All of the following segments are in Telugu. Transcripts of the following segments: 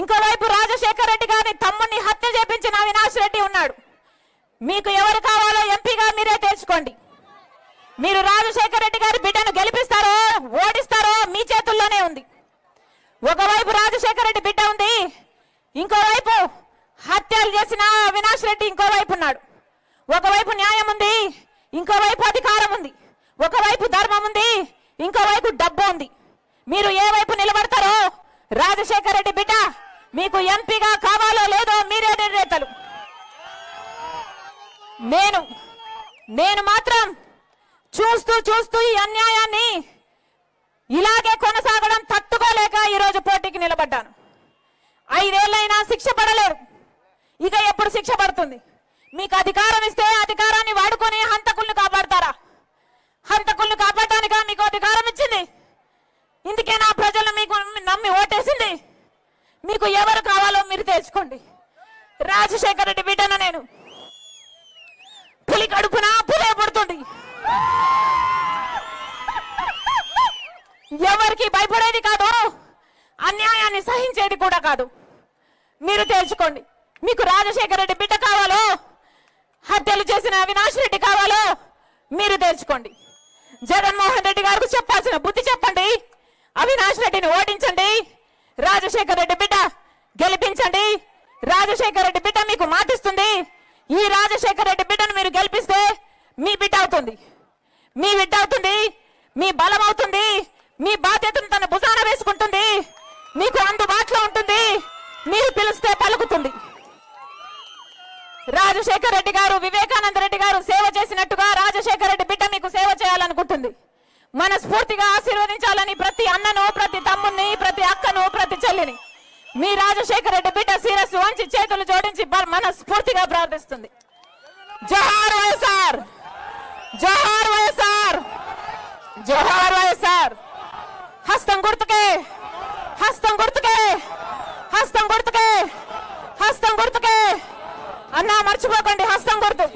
ఇంకోవైపు రాజశేఖర రెడ్డి గారిని తమ్ముడిని హత్య చేపించిన అవినాష్ రెడ్డి ఉన్నాడు. మీకు ఎవరు కావాలో ఎంపీగా మీరే తెలుసుకోండి. మీరు రాజశేఖర రెడ్డి గారి బిడ్డను గెలిపిస్తారో ఓడిస్తారో మీ చేతుల్లోనే ఉంది. ఒకవైపు రాజశేఖర్ రెడ్డి బిడ్డ ఉంది ఇంకోవైపు హత్యలు చేసిన అవినాష్ రెడ్డి ఇంకోవైపు ఉన్నాడు. ఒకవైపు న్యాయం ఉంది ఇంకోవైపు అధికారం ఉంది. ఒకవైపు ధర్మం ఉంది ఇంకోవైపు డబ్బు ఉంది. మీరు ఏ వైపు నిలబడతారో రాజశేఖర రెడ్డి బిడ్డ మీకు ఎంపీగా కావాలో లేదో మీరే నిర్ణేతలు. నేను నేను మాత్రం చూస్తూ చూస్తూ ఈ అన్యాయాన్ని ఇలాగే కొనసాగడం తట్టుకోలేక ఈరోజు పోటీకి నిలబడ్డాను. ఐదేళ్ళైనా శిక్ష పడలేరు. ఇక ఎప్పుడు శిక్ష పడుతుంది? మీకు అధికారం ఇస్తే అధికారాన్ని మీకు ఎవరు కావాలో మీరు తెచ్చుకోండి రాజశేఖర రెడ్డి బిడ్డను నేను పులి కడుపున పులే పుడుతుంది ఎవరికి భయపడేది కాదు అన్యాయాన్ని సహించేది కూడా కాదు. మీరు తేల్చుకోండి మీకు రాజశేఖర రెడ్డి బిడ్డ కావాలో హత్యలు చేసిన అవినాష్ రెడ్డి కావాలో మీరు తేల్చుకోండి జగన్మోహన్ రెడ్డి గారికి చెప్పాల్సిన బుద్ధి చెప్పండి. అవినాష్ రెడ్డిని ఓడించండి. రాజశేఖర రెడ్డి బిడ్డ రాజశేఖర రెడ్డి బిడ్డ మీకు మాటిస్తుంది. ఈ రాజశేఖర రెడ్డి బిడ్డను మీరు గెలిపిస్తే మీ బిడ్డ అవుతుంది. మీ బిడ్డ అవుతుంది. మీ బలం అవుతుంది. మీ బాధ్యతను తన భుజాన వేసుకుంటుంది. మీకు అందుబాటులో ఉంటుంది. మీరు పిలిస్తే పలుకుతుంది. రాజశేఖర రెడ్డి గారు వివేకానంద రెడ్డి గారు సేవ చేసినట్టుగా రాజశేఖర రెడ్డి బిడ్డ మీకు సేవ చేయాలనుకుంటుంది. మనస్ఫూర్తిగా ఆశీర్వదించాలని ప్రతి అన్నను ప్రతి తమ్ముని ప్రతి అక్కను ప్రతి చెల్లిని. మీ రాజశేఖర రెడ్డి బిడ్డ శిరస్సు కూడా ప్రార్థిస్తుంది. జోహార్ వైఎస్ఆర్! జోహార్ వైఎస్ఆర్! జోహార్ వైఎస్ఆర్! హస్తం గుర్తుకే! హస్తం గుర్తుకే! హస్తం గుర్తుకే! హస్తం గుర్తుకే! అన్నా మర్చిపోకండి హస్తం గుర్తు.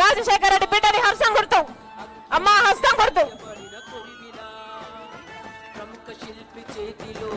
రాజశేఖర రెడ్డి బిడ్డని హస్తం గుర్తు. అమ్మా హస్తం గుర్తు. శిల్పి చేతిలో